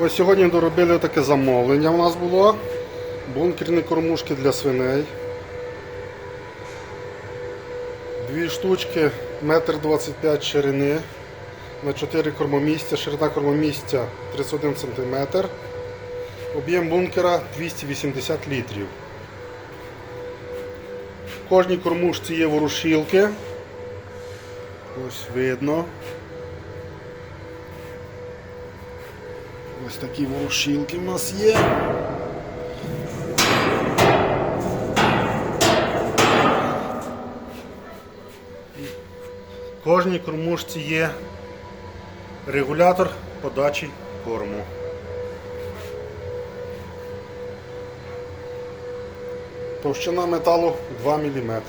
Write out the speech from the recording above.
Ось сьогодні доробили таке замовлення у нас було. Бункерні кормушки для свиней. Дві штучки, метр 25 ширини на 4 кормомісця, ширина кормомісця 31 см. Об'єм бункера 280 літрів. В кожній кормушці є ворушілки. Ось видно. Ось такі ворушілки в нас є. В кожній кормушці є регулятор подачі корму. Товщина металу 2 мм.